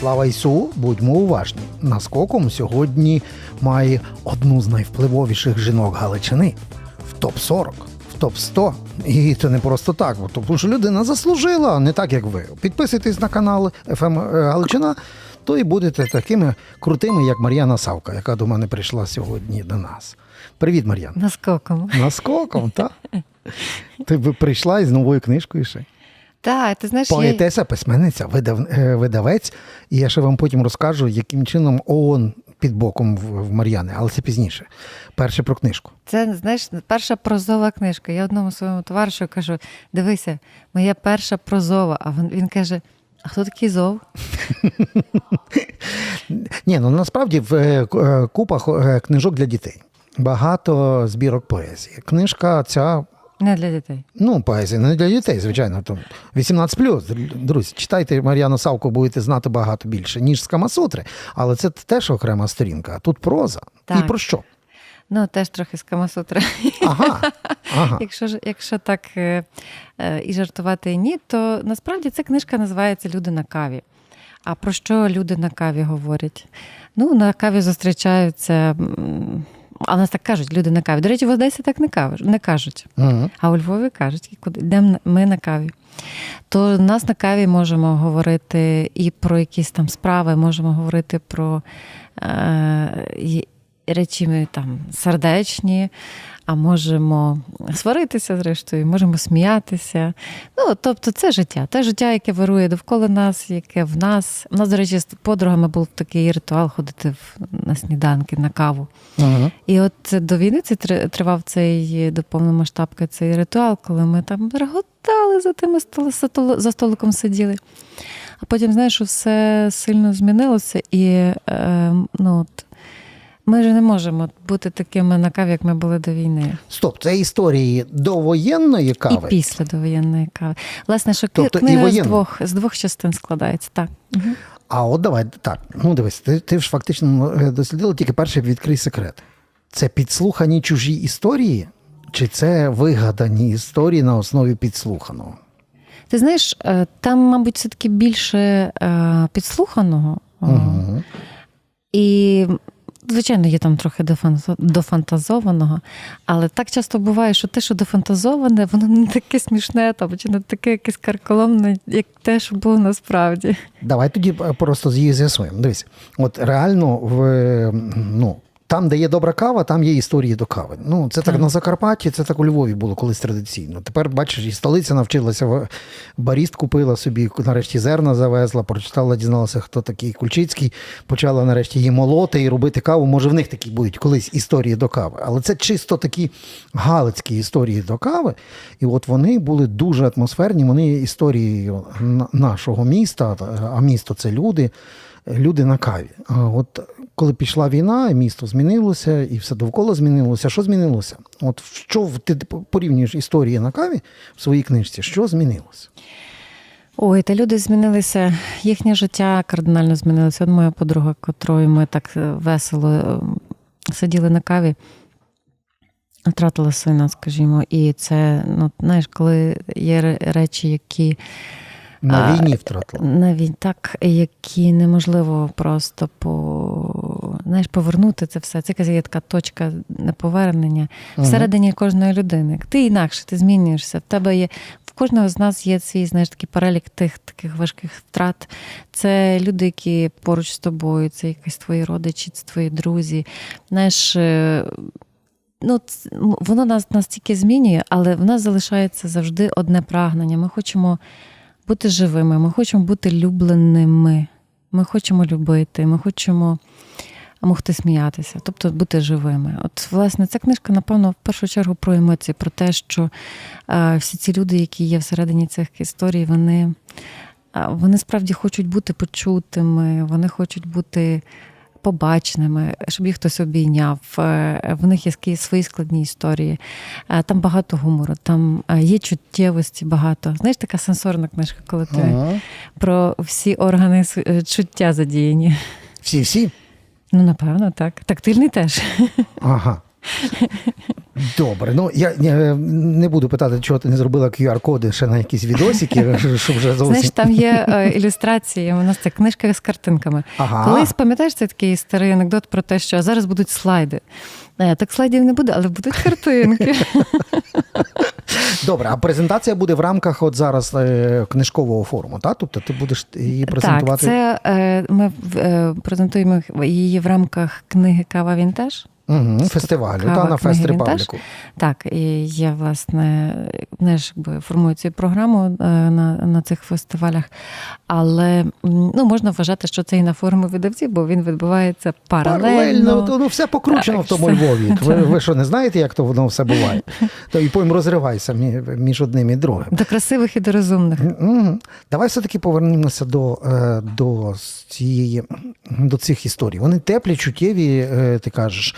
Слава Ісу, будьмо уважні. Наскоком сьогодні має одну з найвпливовіших жінок Галичини в топ-40, в топ-100. І це не просто так, бо тому що людина заслужила, не так як ви. Підписуйтесь на канал FM Галичина, то і будете такими крутими, як Мар'яна Савка, яка до мене прийшла сьогодні до нас. Привіт, Мар'яна. Наскоком. Наскоком, так? Ти би прийшла із новою книжкою ще. Так, ти знаєш, я... Письменниця, видав, е, видавець. І я ще вам потім розкажу, яким чином ООН під боком в, в Мар'яни, але це пізніше. Перше про книжку. це знаєш, перша прозова книжка. Я одному своєму товаришу кажу: дивися, моя перша прозова. А він, він каже: А хто такий зов? Ні, ну насправді в е, е, купах книжок для дітей. Багато збірок поезії. Книжка ця. Не для дітей. Ну, поезія не для дітей, звичайно. Там 18 Друзі, читайте Мар'яну Савку, будете знати багато більше, ніж з Камасутри. Але це теж окрема сторінка. А тут проза. Так. І про що? Ну, теж трохи з Камасутри. Ага. ага. Якщо якщо так е, е, і жартувати і ні, то насправді ця книжка називається Люди на каві. А про що люди на каві говорять? Ну, на каві зустрічаються. А в нас так кажуть, люди на каві. До речі, в Одесі так не кажуть, не кажуть. Угу. А у Львові кажуть, куди йдемо ми на каві. То нас на каві можемо говорити і про якісь там справи, можемо говорити про е, речі там сердечні, а можемо сваритися, зрештою, можемо сміятися. Ну, тобто, це життя, те життя, яке вирує довкола нас, яке в нас. У нас, до речі, з подругами був такий ритуал ходити на сніданки, на каву. Угу. І от до війни це тривав цей до повномасштабки цей ритуал, коли ми там реготали за тими за столиком сиділи. А потім, знаєш, все сильно змінилося, і е, ну, от, ми ж не можемо бути такими на каві, як ми були до війни. Стоп, це історії довоєнної кави. І після довоєнної кави. Власне, що Тобто книга з двох, з двох частин складається. Так. А от давай так. Ну дивись, ти, ти ж фактично е, дослідила тільки перше відкрий секрет. Це підслухані чужі історії, чи це вигадані історії на основі підслуханого? Ти знаєш, е, там, мабуть, все-таки більше е, підслуханого. Угу. І, звичайно, є там трохи дофан- дофантазованого, але так часто буває, що те, що дофантазоване, воно не таке смішне там, чи не таке якесь карколомне, як те, що було насправді. Давай тоді е, просто її з'ясуємо. Дивись, от реально в ну. Там, де є добра кава, там є історії до кави. Ну, це так Так. на Закарпатті, це так у Львові було колись традиційно. Тепер, бачиш, і столиця навчилася, баріст купила собі, нарешті зерна завезла, прочитала, дізналася, хто такий Кульчицький, почала нарешті її молоти і робити каву. Може, в них такі будуть колись історії до кави. Але це чисто такі галицькі історії до кави. І от вони були дуже атмосферні. Вони є історією нашого міста, а місто це люди. Люди на каві. А от коли пішла війна, місто змінилося, і все довкола змінилося. Що змінилося? От що ти порівнюєш історії на каві в своїй книжці? Що змінилося? Ой, та люди змінилися, їхнє життя кардинально змінилося. От моя подруга, котрою ми так е, весело е, сиділи на каві, втратила сина, скажімо. І це, ну, знаєш, коли є речі, які На війні втратила. навіть так, які неможливо просто по, знаєш, повернути це все. Це є така точка неповернення Мгм. всередині кожної людини. Ти інакше, ти змінюєшся. В тебе є в кожного з нас є свій знаєш, такий перелік тих таких важких втрат. Це люди, які поруч з тобою, це якісь твої родичі, це твої друзі. Знаєш, е, ну, воно нас настільки змінює, але в нас залишається завжди одне прагнення. Ми хочемо бути живими, ми хочемо бути любленими. Ми хочемо любити, ми хочемо могти сміятися, тобто бути живими. От, власне, ця книжка, напевно, в першу чергу про емоції, про те, що е, всі ці люди, які є всередині цих історій, вони, е, вони справді хочуть бути почутими, вони хочуть бути побаченими, щоб їх хтось обійняв. Е, В них є свої складні історії. Там багато гумору, там є чуттєвості багато. Знаєш, така сенсорна книжка, коли ти Ага. про всі органи чуття задіяні. Всі, всі? Ну, напевно, так. Тактильний теж. Ага. Добре, ну я, я не буду питати, чого ти не зробила QR-коди ще на якісь відосики, щоб вже зовсім. Знаєш, там є е, ілюстрації. У нас це книжка з картинками. Ага. Колись пам'ятаєш цей такий старий анекдот про те, що зараз будуть слайди. Е, Так слайдів не буде, але будуть картинки. Добре, а презентація буде в рамках от зараз е, книжкового форуму, так? Тобто ти будеш її презентувати. Так, це е, ми е, презентуємо її в рамках книги Кава Вінтаж. Угу, фестивалю, та на Фест Репабліку. Так, і я власне знаєш, якби формую цю програму е, на, на цих фестивалях. Але ну, можна вважати, що це і на форумі видавців, бо він відбувається паралельно. Паралельно, ну, все покручено Так, в тому все. Львові. Ви, ви що, не знаєте, як то воно все буває? То і потім розривайся між одним і другим. До красивих і до розумних. Мгм. Давай все-таки повернемося до, е, до, цієї, до цих історій. Вони теплі, чуттєві, е, ти кажеш.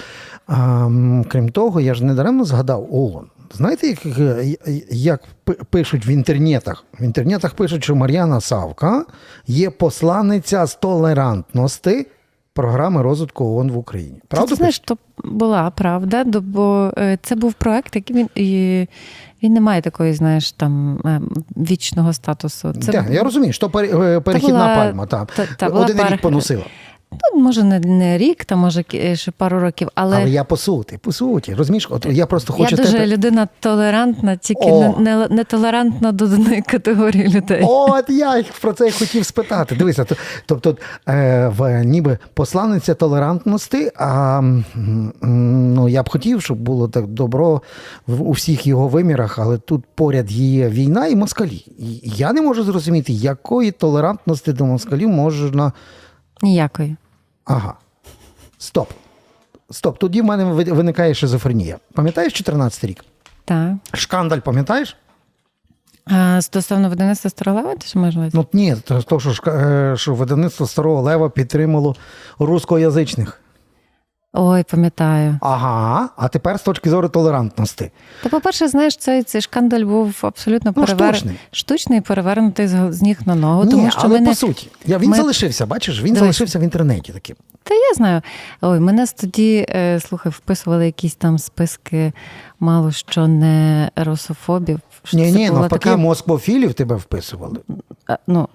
А, крім того, я ж не даремно згадав ООН. Знаєте, як, як пишуть в інтернетах? В інтернетах пишуть, що Мар'яна Савка є посланниця з толерантності програми розвитку ООН в Україні. Правда? ти знаєш, то була правда, бо е, це був проект, який він і він не має такої, знаєш, там е, вічного статусу. Це Так, я розумію, що е, перехідна була- пальма. Та. та- та Один пара- рік поносила. Ну, може не, не рік, та може ще пару років, але, Але я по суті, по суті, розумієш, от я просто я дуже тебе... людина толерантна, тільки О! не, не, не толерантна до одної категорії людей. От я їх про це хотів спитати. Дивися, тобто, е, в ніби посланниця толерантності, а ну, я б хотів, щоб було так добро в, у всіх його вимірах, але тут поряд є війна і москалі. І я не можу зрозуміти, якої толерантності до москалів можна. Ніякої. Ага. Стоп. Стоп. Тоді в мене ви- виникає шизофренія. Пам'ятаєш 14 рік? Так. Шкандаль, пам'ятаєш? А стосовно видавництва Старолева, ти що маєш? Ну ні, то, що, е, що видавництво старого лева підтримало рускоязичних. Ой, пам'ятаю. Ага, а тепер з точки зору толерантності. Та, по-перше, знаєш, цей, цей шкандаль був абсолютно Ну, перевер... штучний. штучний, перевернутий з, з ніг на ногу. ні, тому що але мене... по суті, я, він ми- залишився, бачиш, він Дивись. залишився в інтернеті таким. Та я знаю. Ой, мене тоді, е, слухай, вписували якісь там списки, мало що не русофобів. що Ні, ні, навпаки, така- москвофілів тебе вписували. А, ну,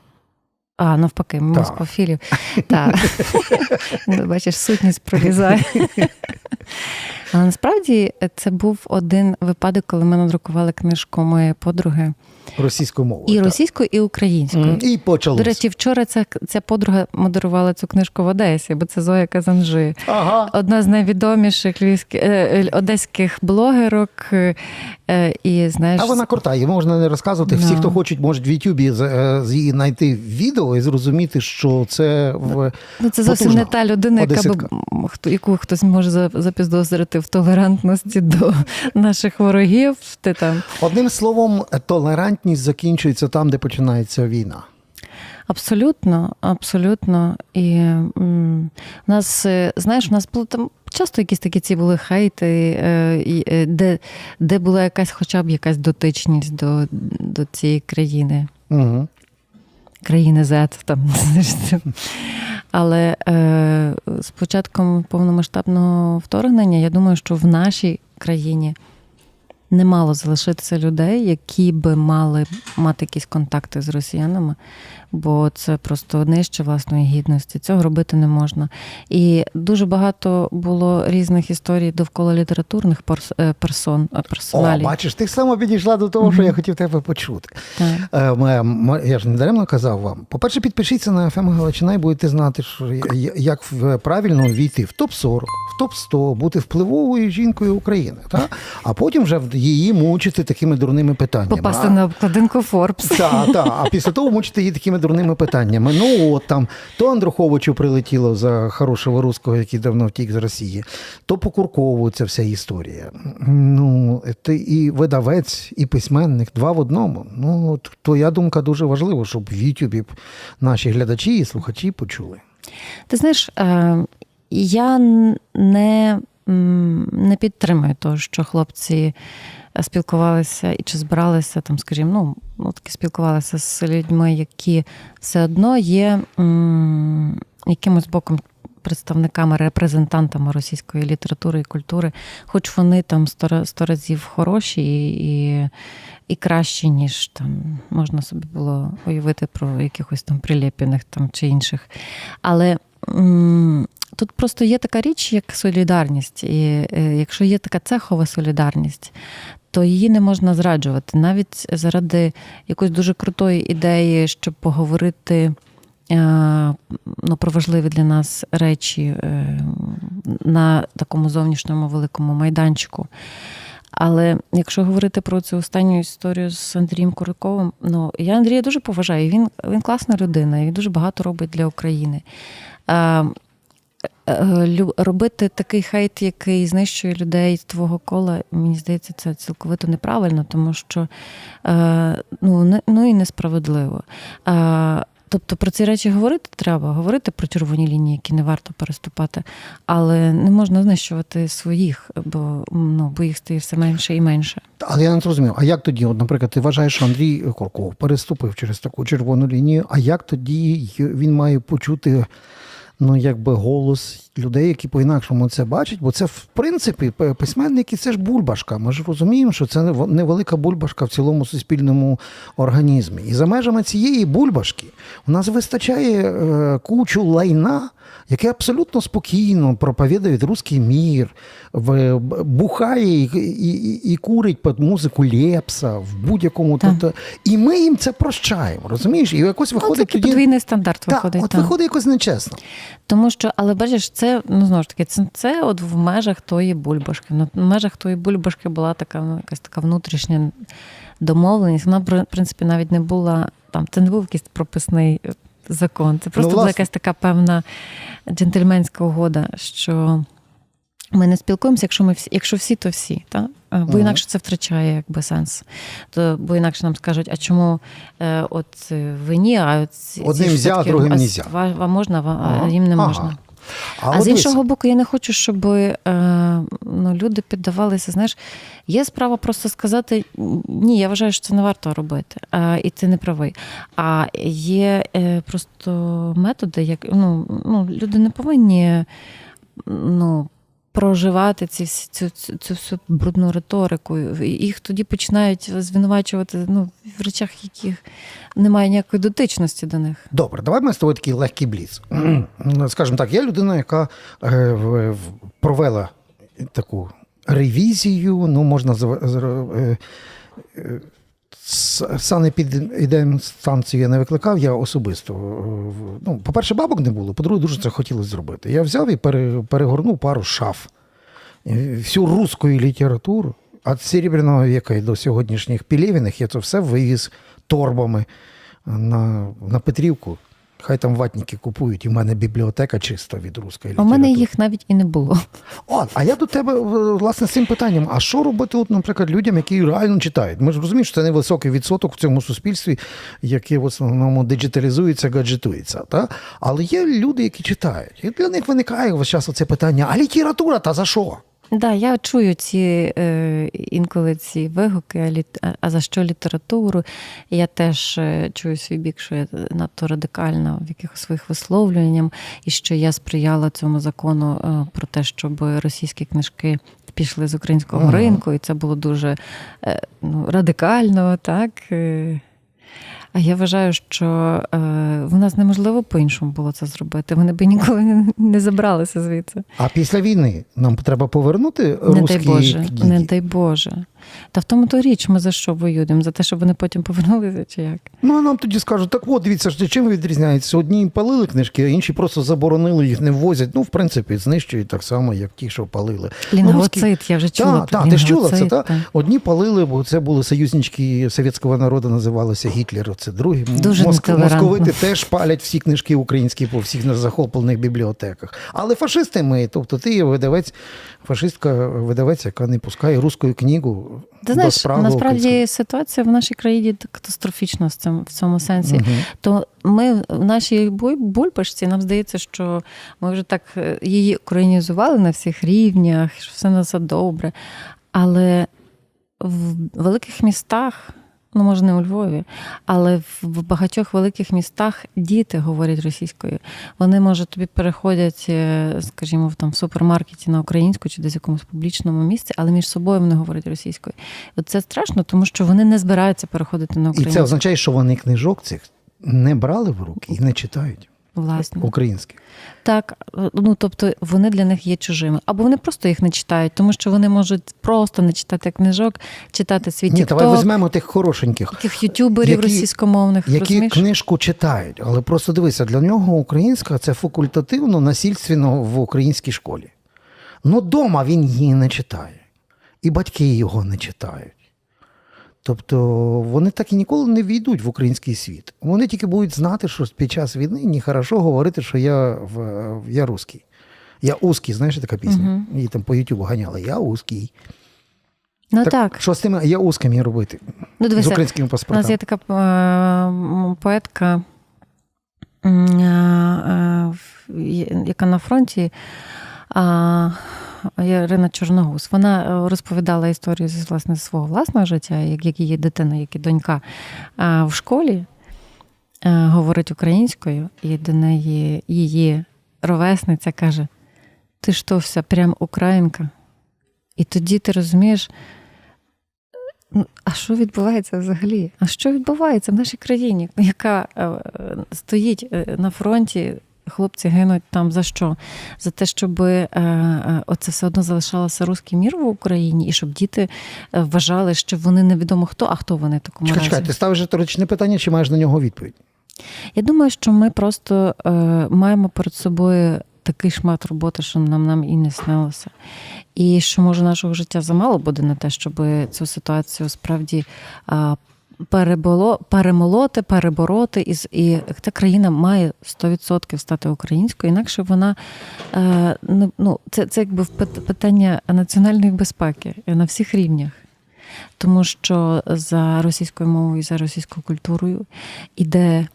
а, навпаки, москофілів. Так. Бачиш, сутність прорізає. Але насправді це був один випадок, коли ми надрукували книжку моєї подруги Російською мовою. і російською, і українською. І почалося. До речі, вчора ця, ця подруга модерувала цю книжку в Одесі, бо це Зоя Казанжи. ага. Одна з найвідоміших львівських, е, е, одеських блогерок. е, І знаєш, А вона крута, її можна не розказувати. Всі, хто хочуть, можуть в Ютубі її знайти відео і зрозуміти, що це в ну, це зовсім не та людина, яка хто, яку хтось може за- запідозрити в толерантності до наших ворогів. Ти там одним словом, толерантність закінчується там, де починається війна. Абсолютно, абсолютно. І м, у нас, е, знаєш, у нас було там часто якісь такі ці були хейти, е, е, де, де була якась хоча б якась дотичність до, до цієї країни. Угу. країни Z, там. Але е, з початком повномасштабного вторгнення, я думаю, що в нашій країні не мало залишитися людей, які би мали мати якісь контакти з росіянами, бо це просто нижче власної гідності. Цього робити не можна. І дуже багато було різних історій довкола літературних е, персон, е, О, бачиш, ти саме підійшла до того, що я хотів тебе почути. Так. Е, Я ж не даремно казав вам. По-перше, підпишіться на FM Галичина і будете знати, що як правильно війти в топ-40, в топ-100, бути впливовою жінкою України. Та? А потім вже її мучити такими дурними питаннями. Попасти А- на обкладинку Forbes. Так, так. А після того мучити її такими дурними питаннями. Ну, от там, то Андруховичу прилетіло за хорошого руського, який давно втік з Росії, то по Куркову ця вся історія. Ну, ти і видавець, і письменник, два в одному. Ну, твоя думка дуже важлива, щоб в Ютубі наші глядачі і слухачі почули. Ти знаєш, е, я не, не підтримую того, що хлопці спілкувалися і чи збиралися там, скажімо, ну, ну таки спілкувалися з людьми, які все одно є м, якимось боком представниками, репрезентантами російської літератури і культури, хоч вони там сто, сто разів хороші і, і, і кращі, ніж там можна собі було уявити про якихось там прилєпіних там чи інших. Але м, тут просто є така річ, як солідарність. І е, якщо є така цехова солідарність, то її не можна зраджувати. Навіть заради якоїсь дуже крутої ідеї, щоб поговорити е, ну, про важливі для нас речі е, на такому зовнішньому великому майданчику. Але якщо говорити про цю останню історію з Андрієм Куриковим, ну я Андрія дуже поважаю. Він, він класна людина, він дуже багато робить для України. Е, е, робити такий хейт, який знищує людей з твого кола, мені здається, це цілковито неправильно, тому що е, ну, ну і несправедливо. Тобто про ці речі говорити треба, говорити про червоні лінії, які не варто переступати, але не можна знищувати своїх, бо, ну, бо їх стає все менше і менше. Але я не зрозумів, а як тоді, от, наприклад, ти вважаєш, що Андрій Курков переступив через таку червону лінію, а як тоді він має почути ну, якби голос людей, які по-інакшому це бачать? Бо це, в принципі, письменники це ж бульбашка. Ми ж розуміємо, що це невелика бульбашка в цілому суспільному організмі. І за межами цієї бульбашки у нас вистачає е, кучу лайна, яке абсолютно спокійно проповідує русський мір, в, бухає і, і, і, курить під музику Лепса в будь-якому. Так. Тобто, і ми їм це прощаємо, розумієш? І якось Ну, це виходить тоді. подвійний стандарт Так, виходить. от так. виходить якось нечесно. Тому що, але бачиш, це ну знову ж таки, це, це от в межах тої бульбашки. Ну, в межах тої бульбашки була така ну, якась така внутрішня домовленість. Вона, в принципі, навіть не була там. Це не був якийсь прописний закон. Це просто була якась така певна джентльменська угода, що. Ми не спілкуємося, якщо ми всі, якщо всі, то всі, та? Бо інакше це втрачає якби сенс. То, бо інакше нам скажуть, а чому е, от е, ви ні, а от ці- Одним ці ж взя, а другим а нельзя. Вам, можна, а Ага. їм не Ага. можна. А, з іншого боку, я не хочу, щоб е, ну, люди піддавалися. Знаєш, є справа просто сказати ні, я вважаю, що це не варто робити, а, і ти не правий. А є е, просто методи, як ну, ну, люди не повинні ну, проживати ці, цю, цю, цю всю брудну риторику. Їх тоді починають звинувачувати ну, в речах, яких немає ніякої дотичності до них. Добре, давай ми з тобою такий легкий бліц. Скажімо так, я людина, яка е, провела таку ревізію, ну, можна е, е, санепідемстанцію я не викликав, я особисто. е, Ну, по-перше, бабок не було, по-друге, дуже це хотілося зробити. Я взяв і пере- перегорнув пару шаф. Всю русську літературу, від Серебряного віка і до сьогоднішніх Пілєвіних, я це все вивіз торбами на, на Петрівку. Хай там ватники купують, і в мене бібліотека чиста від руської літератури. в мене їх навіть і не було. О, а я до тебе власне з цим питанням: а що робити, от, наприклад, людям, які реально читають? Ми ж розуміємо, що це невисокий відсоток в цьому суспільстві, яке в основному диджиталізується, гаджетується. Та? Але є люди, які читають. І для них виникає весь час оце питання: а література та за що? Да, я чую ці е, інколи ці вигуки, а, а за що літературу? Я теж е, чую свій бік, що я надто радикальна в якихось своїх висловлюваннях, і що я сприяла цьому закону е, про те, щоб російські книжки пішли з українського Ага. ринку, і це було дуже е, ну, радикально, так. А я вважаю, що е, в нас неможливо по-іншому було це зробити. Вони би ніколи не, не забралися звідси. А після війни нам треба повернути Не дай Боже, діді. не дай Боже. Та в тому то річ, ми за що воюємо? За те, щоб вони потім повернулися, чи як? Ну, а нам тоді скажуть, так от, дивіться, чим відрізняється? Одні палили книжки, а інші просто заборонили, їх не ввозять. Ну, в принципі, знищують так само, як ті, що палили. Ну, я вже чула. Так, так, ти ж чула це, так? Одні палили, бо це були союзнички совєтського народу, називалися Гітлер. Це другі. Дуже нетолерантно. московити теж палять всі книжки українські по всіх захоплених бібліотеках. Але фашисти ми, тобто ти є видавець, фашистка видавець, яка не пускає руську книгу. Ти знаєш, справи насправді української. ситуація в нашій країні катастрофічна в цьому, в цьому сенсі. Мгм. То ми в нашій бульбашці, нам здається, що ми вже так е, її українізували на всіх рівнях, що все на нас добре. Але в великих містах Ну, може, не у Львові, але в- багатьох великих містах діти говорять російською. Вони, може, тобі переходять, е, скажімо, в, там, в супермаркеті на українську чи десь в якомусь публічному місці, але між собою вони говорять російською. От це страшно, тому що вони не збираються переходити на українську. І це означає, що вони книжок цих не брали в руки і не читають Власне. українських. Так, ну тобто вони для них є чужими. Або вони просто їх не читають, тому що вони можуть просто не читати книжок, читати свій Ні, давай візьмемо тих хорошеньких. яких ютуберів Які- російськомовних, Які розумієш? книжку читають, але просто дивися, для нього українська це факультативно, насильственно в українській школі. Ну, дома він її не читає, і батьки його не читають. Тобто вони так і ніколи не війдуть в український світ. Вони тільки будуть знати, що під час війни нехорошо говорити, що я, в, я русський. Я узкий, знаєш така пісня? Її там по Ютубу ганяли. Я узкий. Ну так. Що з тим я узким я робити? Ну, з дивися, українськими у нас є така е, поетка, е, е, яка на фронті. Ірина Чорногуз. Вона е, розповідала історію зі власне свого власного життя, як, її дитина, як і донька а, в школі е, говорить українською, і до неї її ровесниця каже: Ти що, вся прям українка? І тоді ти розумієш, Ну, а що відбувається взагалі? А що відбувається в нашій країні, яка е, стоїть на фронті? Хлопці гинуть там за що? За те, щоб е, е, оце все одно залишалося русський мір в Україні, і щоб діти е, вважали, що вони невідомо хто, а хто вони в такому Чекай, разі. чекай, ти ставиш риторичне питання, чи маєш на нього відповідь? Я думаю, що ми просто е, маємо перед собою такий шмат роботи, що нам, нам і не снилося. І що може нашого життя замало буде на те, щоб цю ситуацію справді. е, Переболо, перемолоти, перебороти, і, і та країна має 100% стати українською, інакше вона е, ну, це, це якби пит- питання національної безпеки на всіх рівнях. Тому що за російською мовою за російською культурою іде,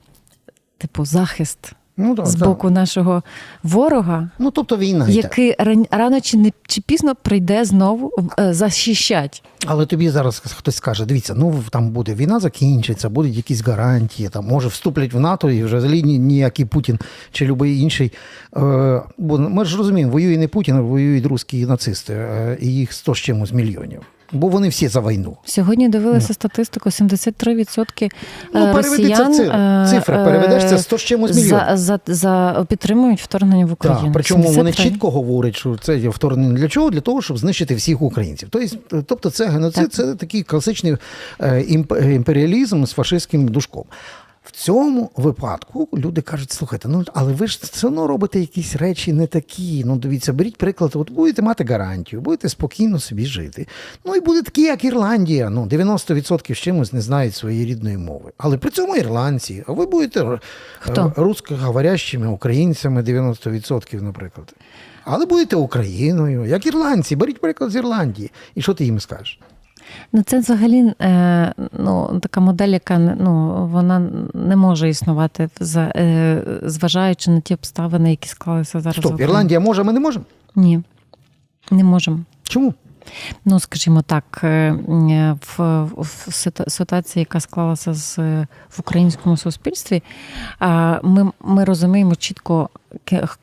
типу, захист Ну, так, з так. боку нашого ворога, Ну, тобто війна. який ран- рано чи не чи пізно прийде знову е, захищать. Але тобі зараз хтось скаже: дивіться, ну там буде війна, закінчиться, будуть якісь гарантії, там може вступлять в НАТО і вже взагалі ніякий Путін чи будь-який інший. Е, бо ми ж розуміємо, воює не Путін, а воюють русські нацисти, е, і їх 100 з чимось мільйонів. Бо вони всі за війну. Сьогодні дивилися статистику: 73% Ну, е, переведи росіян це ци- цифри, е, переведеш це 100 з чимось мільйонів. за, за, за підтримують вторгнення в Україну. Так, причому вони чітко говорять, що це є вторгнення для чого? Для того, щоб знищити всіх українців. Тобто, тобто це геноцид, Так. це такий класичний е, імперіалізм з фашистським душком. В цьому випадку люди кажуть: слухайте, ну але ви ж все одно робите якісь речі не такі. Ну, дивіться, беріть приклад, от будете мати гарантію, будете спокійно собі жити. Ну і буде такі, як Ірландія. Ну, 90% з чимось не знають своєї рідної мови. Але при цьому ірландці, а ви будете е, Хто? русскоговорящими українцями 90%, наприклад. Але будете Україною, як ірландці, беріть приклад з Ірландії. І що ти їм скажеш? Ну, це взагалі е, ну, така модель, яка ну, вона не може існувати, е, зважаючи на ті обставини, які склалися зараз. Стоп, Ірландія може, ми не можемо? Ні, не можемо. Чому? Ну, скажімо так, е, е, в, в ситуації, яка склалася з, е, в українському суспільстві, ми, ми розуміємо чітко,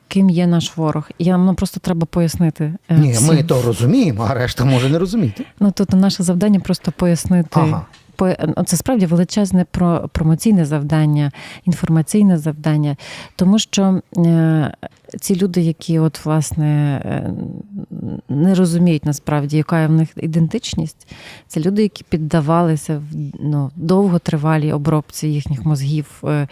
ким є наш ворог. І нам ну, просто треба пояснити. Ні, всім. ми то розуміємо, а решта може не розуміти. Ну, тут наше завдання просто пояснити. Ага. Ну, Це справді величезне промоційне завдання, інформаційне завдання, тому що е, ці люди, які от власне е, не розуміють насправді, яка в них ідентичність, це люди, які піддавалися в ну, довготривалій обробці їхніх мозгів. е,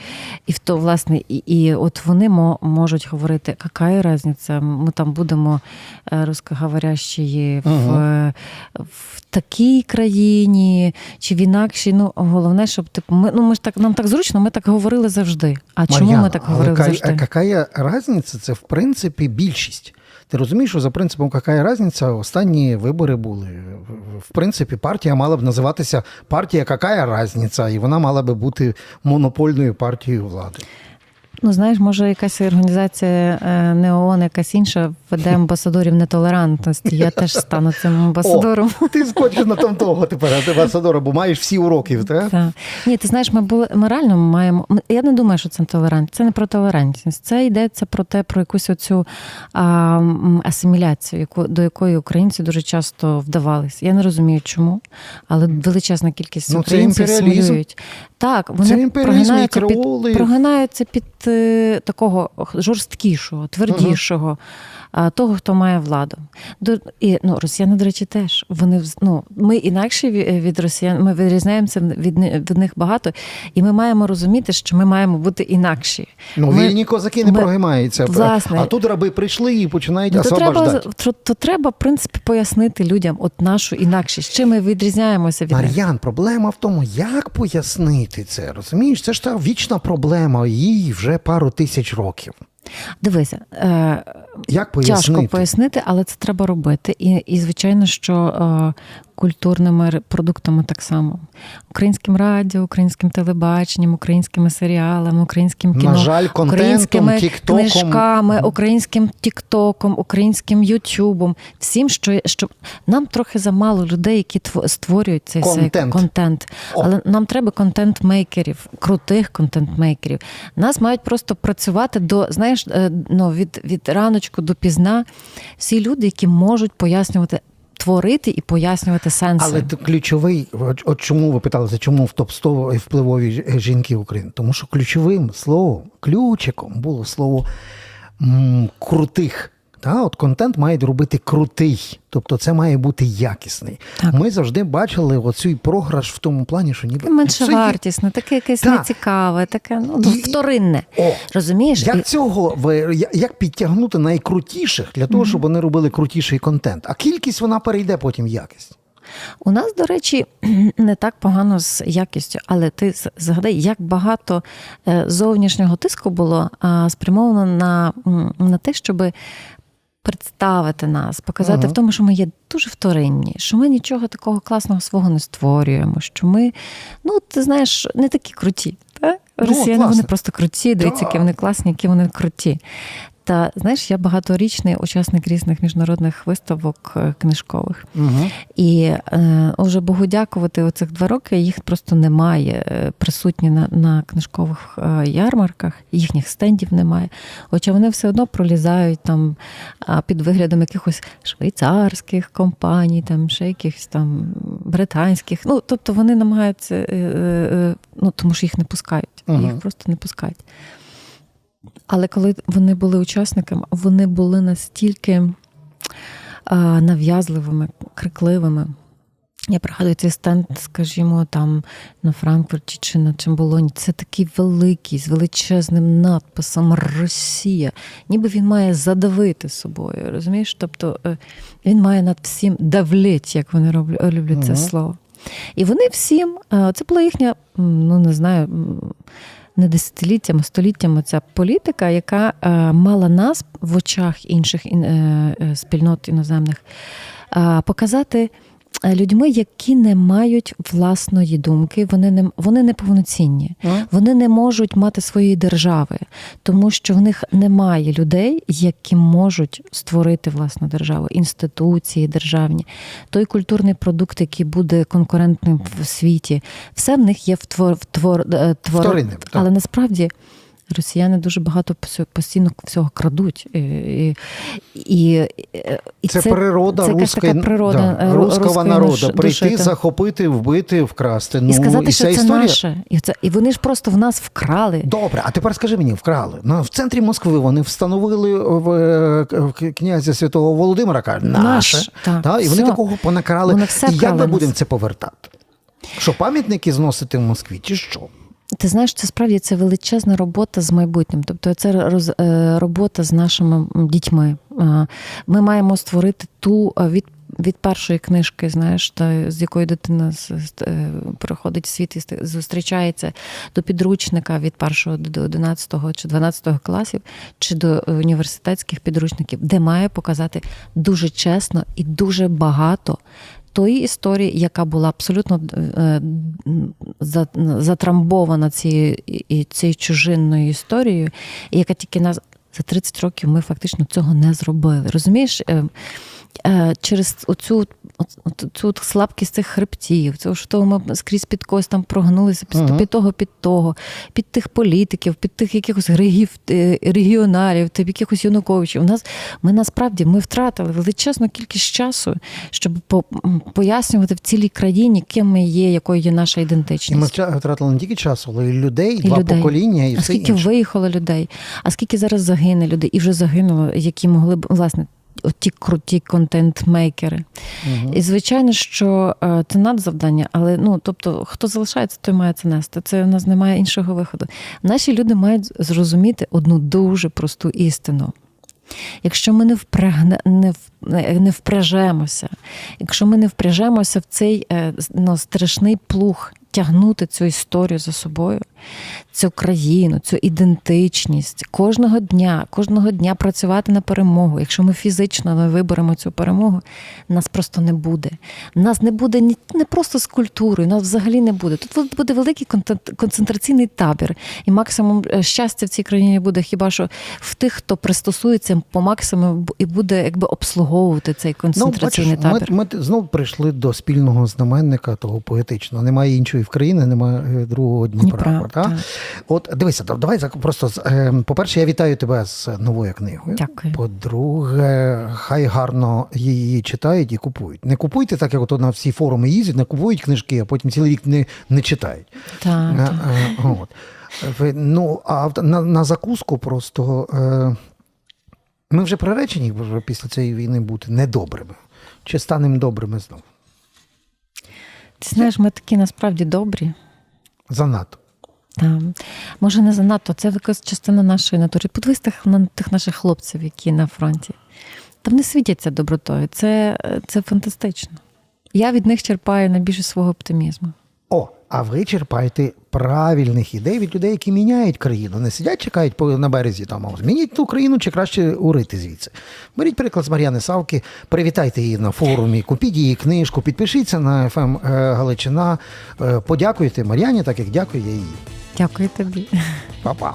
І в то, власне, і, і от вони можуть говорити, яка різниця, ми там будемо русскоговорящі в, Ага. в такій країні чи в інакшій. Ну, головне, щоб типу, ми, ну, ми ж так, нам так зручно, ми так говорили завжди. А чому ми так говорили ка- завжди? А яка різниця? Це в принципі більшість. Ти розумієш, що за принципом яка різниця, останні вибори були. В принципі, партія мала б називатися партія яка різниця, і вона мала би бути монопольною партією влади. Ну, знаєш, може, якась організація е, не ООН, якась інша веде амбасадорів нетолерантності. Я теж стану цим амбасадором. О, ти скочиш на там того тепер, амбасадора, бо маєш всі уроки, так? Так. Ні, ти знаєш, ми були ми реально маємо. Я не думаю, що це толерантність. Це не про толерантність. Це йдеться про те, про якусь оцю а, асиміляцію, яку до якої українці дуже часто вдавались. Я не розумію, чому, але величезна кількість Ну, українців асимілюють. Так, вони Це прогинаються під, прогинаються під е, такого жорсткішого, твердішого. а, Того, хто має владу. До, і, ну, росіяни, до речі, теж. Вони, ну, ми інакші ві- від росіян, ми відрізняємося від, від них багато, і ми маємо розуміти, що ми маємо бути інакші. Ну, Ми- вільні козаки не ми- прогимаються. Власне. А тут раби прийшли і починають то треба, то, то треба, в принципі, пояснити людям от нашу інакшість, чим ми відрізняємося від них. Мар'ян, проблема в тому, як пояснити це. Розумієш, це ж та вічна проблема, їй вже пару тисяч років. Дивися, е, Як пояснити? Тяжко пояснити, але це треба робити. І, і звичайно, що е, культурними продуктами так само. Українським радіо, українським телебаченням, українськими серіалами, українським кіно, На жаль, українськими тіктоком. книжками, українським тіктоком, українським ютубом. Всім, що, що нам трохи замало людей, які створюють цей Контент. контент. Але нам треба контент-мейкерів, крутих контент-мейкерів. Нас мають просто працювати до, знаєш, е, ну, від, від раночку до пізна. Всі люди, які можуть пояснювати, творити і пояснювати сенси. Але ключовий, от, чому ви питалися, чому в топ 100 впливові жінки України? Тому що ключовим словом, ключиком було слово м, крутих. Та, от контент має робити крутий, тобто це має бути якісний. Так. Ми завжди бачили оцю програш в тому плані, що ніби Менше вартісне, таке якесь Так. нецікаве, таке ну, І- вторинне. О, Розумієш? І- Як цього як підтягнути найкрутіших для того, щоб вони робили крутіший контент? А кількість вона перейде потім в якість. У нас, до речі, не так погано з якістю, але ти згадай, як багато е, зовнішнього тиску було спрямовано на, на те, щоб представити нас, показати Ага. в тому, що ми є дуже вторинні, що ми нічого такого класного свого не створюємо, що ми, ну, ти знаєш, не такі круті. Так? Ну, Росіяни вони просто круті, дивіться, які вони класні, які вони круті. Та знаєш, я багаторічний учасник різних міжнародних виставок е, книжкових. Угу. І е, вже Богу дякувати, оцих два роки їх просто немає. е, Присутні на, на книжкових е, ярмарках, їхніх стендів немає. Хоча вони все одно пролізають там під виглядом якихось швейцарських компаній, там ще якихось там британських. Ну, тобто вони намагаються, е, е, ну тому що їх не пускають. Ага. Їх просто не пускають. Але коли вони були учасниками, вони були настільки а, нав'язливими, крикливими. Я пригадую цей стенд, скажімо, там на Франкфурті чи на Чемболоні. Це такий великий, з величезним надписом Росія. Ніби він має задавити собою. Розумієш? Тобто е, він має над всім давлять, як вони роблять, люблять це слово. І вони всім, е, це була їхня, ну не знаю, не десятиліттями, століттями ця політика, яка е, мала нас в очах інших е, е, спільнот іноземних показати людьми, які не мають власної думки, вони не вони не повноцінні. Вони не можуть мати своєї держави, тому що в них немає людей, які можуть створити власну державу, інституції державні, той культурний продукт, який буде конкурентним в світі, все в них є в твор, в твор, е, твор... Вторинним, але насправді. Росіяни дуже багато постійно всього крадуть. І, і, і, і Це, природа це руської, така природа да, е, руського народу. Прийти, душі, захопити, вбити, вкрасти. Ну, і сказати, і що це історія. наше. І, це, і вони ж просто в нас вкрали. Добре, а тепер скажи мені, вкрали. Ну, в центрі Москви вони встановили в, е, в князя Святого Володимира, кажуть, наше. Наш, так, Та, і вони все. такого понакрали. Вони все і як ми будемо це повертати? Що пам'ятники зносити в Москві, чи що? Ти знаєш, це справді це величезна робота з майбутнім. Тобто це роз, е, робота з нашими дітьми. Е, Ми маємо створити ту е, від. Від першої книжки, знаєш, та з якої дитина приходить в світ і зустрічається до підручника від першого до 11 чи 12 класів, чи до університетських підручників, де має показати дуже чесно і дуже багато тої історії, яка була абсолютно е, затрамбована цією, цією чужинною історією, яка тільки нас за 30 років ми фактично цього не зробили. Розумієш? Е, Через оцю, оцю, цю слабкість цих хребтів, це що ми скрізь під когось там прогнулися, під, Ага. під того, під того, під тих політиків, під тих якихось регів, е, регіоналів, тих якихось Януковичів. У нас ми насправді ми втратили величезну кількість часу, щоб по, пояснювати в цілій країні, ким ми є, якою є наша І ми втратили не тільки часу, але й людей, І два людей. покоління і А все скільки інше. виїхало людей, а скільки зараз загине людей, і вже загинуло, які могли б власне. Ті круті контент-мейкери. Мгм. І звичайно, що е, це надзавдання, але ну тобто, хто залишається, той має це нести. Це в нас немає іншого виходу. Наші люди мають зрозуміти одну дуже просту істину. Якщо ми не впрягне, не, в- не впряжемося, якщо ми не впряжемося в цей е, ну, страшний плуг тягнути цю історію за собою, цю країну, цю ідентичність кожного дня, кожного дня працювати на перемогу. Якщо ми фізично не виберемо цю перемогу, нас просто не буде. Нас не буде ні не просто з культурою, нас взагалі не буде. Тут буде великий концент- концентраційний табір, і максимум е, щастя в цій країні буде хіба що в тих, хто пристосується по максимуму і буде якби обслуговувати цей концентраційний ну, бачиш, табір. Ми, ми знову прийшли до спільного знаменника того поетичного. Немає іншої в країні, немає е, другого Дніпра. Дніпра, так? так. От дивися, давай просто е, по-перше, я вітаю тебе з новою книгою. Дякую. По-друге, хай гарно її читають і купують. Не купуйте так, як ото на всі форуми їздять, не купують книжки, а потім цілий рік не, не читають. Так, Е, так. е, От. Ну, а на, на закуску просто е, ми вже приречені після цієї війни бути недобрими. Чи станемо добрими знову? Ти знаєш, ми такі насправді добрі. Занадто. Там. Може, не занадто, це якась частина нашої натури. Подивись тих, на тих наших хлопців, які на фронті. Там не світяться добротою. Це, це фантастично. Я від них черпаю найбільше свого оптимізму. О, а ви черпаєте правильних ідей від людей, які міняють країну. Не сидять, чекають на березі там, змініть ту країну чи краще урити звідси. Беріть приклад з Мар'яни Савки, привітайте її на форумі, купіть її книжку, підпишіться на ФМ е, Галичина, е, подякуйте Мар'яні, так як дякую я їй. Дякую тобі. Па-па.